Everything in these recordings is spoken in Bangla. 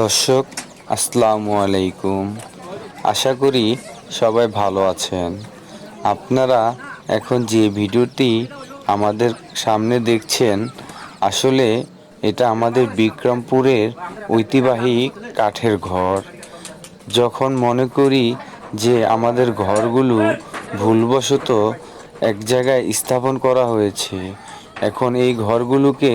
দর্শক, আসসালামু আলাইকুম। আশা করি সবাই ভালো আছেন। আপনারা এখন যে ভিডিওটি আমাদের সামনে দেখছেন, আসলে এটা আমাদের বিক্রমপুরের ঐতিহ্যবাহী কাঠের ঘর। যখন মনে করি যে আমাদের ঘরগুলো ভুলবশত এক জায়গায় স্থাপন করা হয়েছে, এখন এই ঘরগুলোকে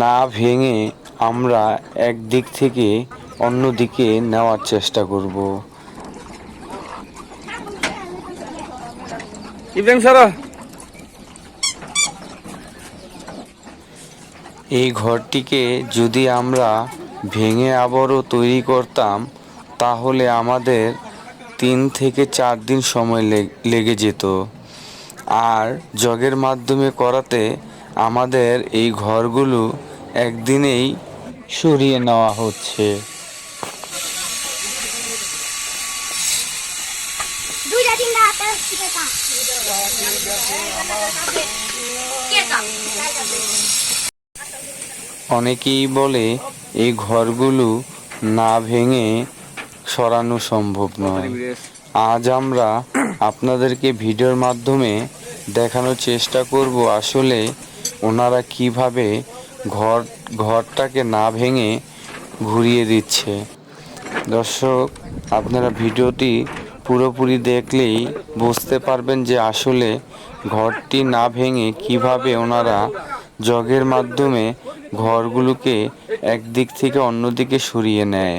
না ভেঙে আমরা এক দিক থেকে অন্য দিকে নেওয়ার চেষ্টা করব। ইব্রাহিম সারা। এই ঘরটিকে যদি আমরা ভেঙে আবারও তৈরি করতাম তাহলে আমাদের তিন থেকে চার দিন সময় লেগ- লেগে যেত। আর জগের মাধ্যমে করাতে আমাদের এই ঘরগুলো একদিনেই সরিয়ে নেওয়া হচ্ছে। অনেকেই বলে এই ঘরগুলো না ভেঙে সরানো সম্ভব নয়। আজ আমরা আপনাদেরকে ভিডিওর মাধ্যমে দেখানোর চেষ্টা করব আসলে ওনারা কীভাবে ঘর, ঘরটাকে না ভেঙে ঘুরিয়ে দিচ্ছে। দর্শক, আপনারা ভিডিওটি পুরোপুরি দেখলেই বুঝতে পারবেন যে আসলে ঘরটি না ভেঙে কীভাবে ওনারা জগের মাধ্যমে ঘরগুলোকে একদিক থেকে অন্যদিকে সরিয়ে নেয়।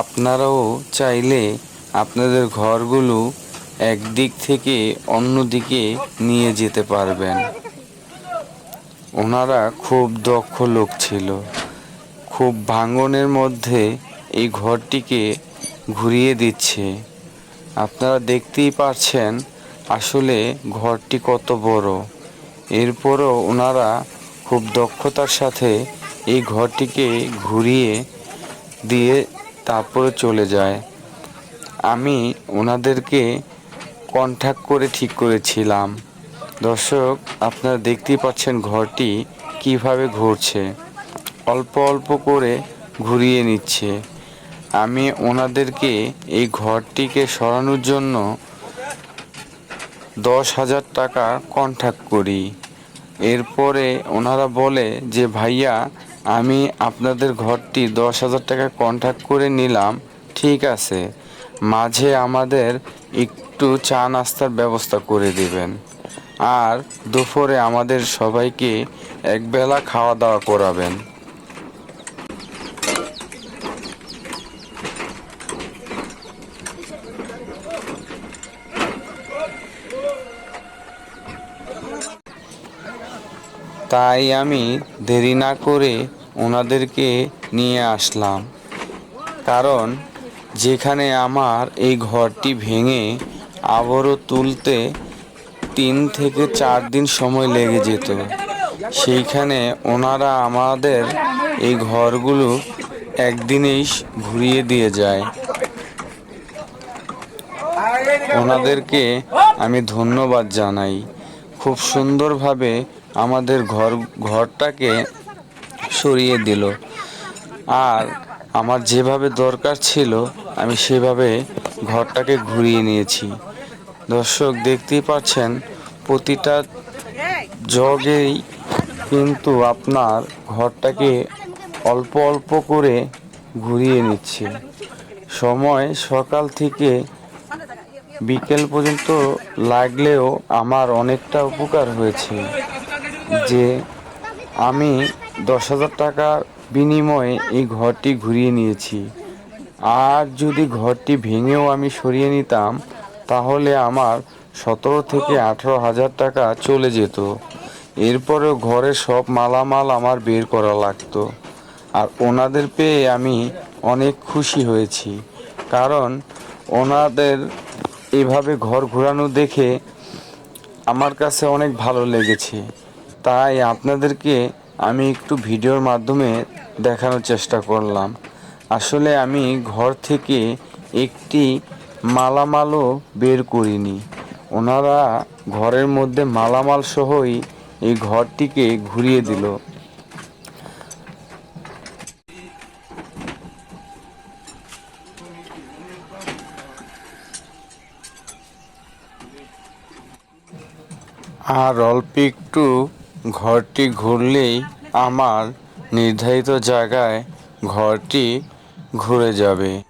আপনারাও চাইলে আপনাদের ঘরগুলো একদিক থেকে অন্য দিকে নিয়ে যেতে পারবেন। ওনারা খুব দক্ষ লোক ছিল। খুব ভাঙনের মধ্যে এই ঘরটিকে ঘুরিয়ে দিচ্ছে। আপনারা দেখতেই পারছেন আসলে ঘরটি কত বড়। এরপরও ওনারা খুব দক্ষতার সাথে এই ঘরটিকে ঘুরিয়ে দিয়ে তারপরে চলে যায়। আমি ওনাদেরকে কন্ট্যাক্ট করে ঠিক করেছিলাম। দর্শক, আপনারা দেখতেই পাচ্ছেন ঘরটি কীভাবে ঘুরছে। অল্প অল্প করে ঘুরিয়ে নিচ্ছে। আমি ওনাদেরকে এই ঘরটিকে সরানোর জন্য দশ হাজার টাকা কন্ট্যাক্ট করি। এরপরে ওনারা বলে যে, ভাইয়া, আমি আপনাদের ঘরটি দশ হাজার টাকা কন্ট্যাক্ট করে নিলাম, ঠিক আছে। মাঝে আমাদের একটু চা নাস্তার ব্যবস্থা করে দিবেন। আর দুপুরে আমাদের সবাইকে একবেলা খাওয়া দাওয়া করাবেন। তাই আমি দেরি না করে ওনাদেরকে নিয়ে আসলাম। কারণ যেখানে আমার এই ঘরটি ভেঙে আবারও তুলতে তিন থেকে চার দিন সময় লেগে যেত, সেইখানে ওনারা আমাদের এই ঘরগুলো একদিনেই ঘুরিয়ে দিয়ে যায়। ওনাদেরকে আমি ধন্যবাদ জানাই। খুব সুন্দরভাবে আমাদের ঘর, ঘরটাকে সরিয়ে দিল। আর আমার যেভাবে দরকার ছিল, আমি সেভাবে ঘরটাকে ঘুরিয়ে নিয়েছি। দর্শক দেখতেই পাচ্ছেন, প্রতিটা জগেই কিন্তু আপনার ঘরটাকে অল্প অল্প করে ঘুরিয়ে নিচ্ছে। সময় সকাল থেকে বিকেল পর্যন্ত লাগলেও আমার অনেকটা উপকার হয়েছে। যে আমি দশ হাজার টাকার বিনিময়ে এই ঘরটি ঘুরিয়ে নিয়েছি। আর যদি ঘরটি ভেঙেও আমি সরিয়ে নিতাম, তাহলে আমার সতেরো থেকে আঠেরো হাজার টাকা চলে যেত। এরপরেও ঘরের সব মালামাল আমার বের করা লাগতো। আর ওনাদের পেয়ে আমি অনেক খুশি হয়েছি। কারণ ওনাদের এভাবে ঘর ঘোরানো দেখে আমার কাছে অনেক ভালো লেগেছে। তাই আপনাদেরকে আমি একটু ভিডিওর মাধ্যমে দেখানোর চেষ্টা করলাম। আসলে আমি ঘর থেকে একটি মালামালও বের করিনি। ওনারা ঘরের মধ্যে মালামাল সহই এই ঘরটিকে ঘুরিয়ে দিল। আর অল্প একটু ঘরটি ঘুরলেই আমার নির্ধারিত জায়গায় ঘরটি ঘুরে যাবে।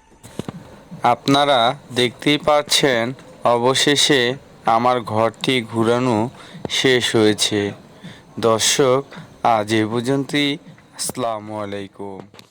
আপনারা দেখতেই পাচ্ছেন, অবশেষে আমার ঘরটি ঘুরানো শেষ হয়েছে। দর্শক, আজ এ পর্যন্তই। আসসালামু আলাইকুম।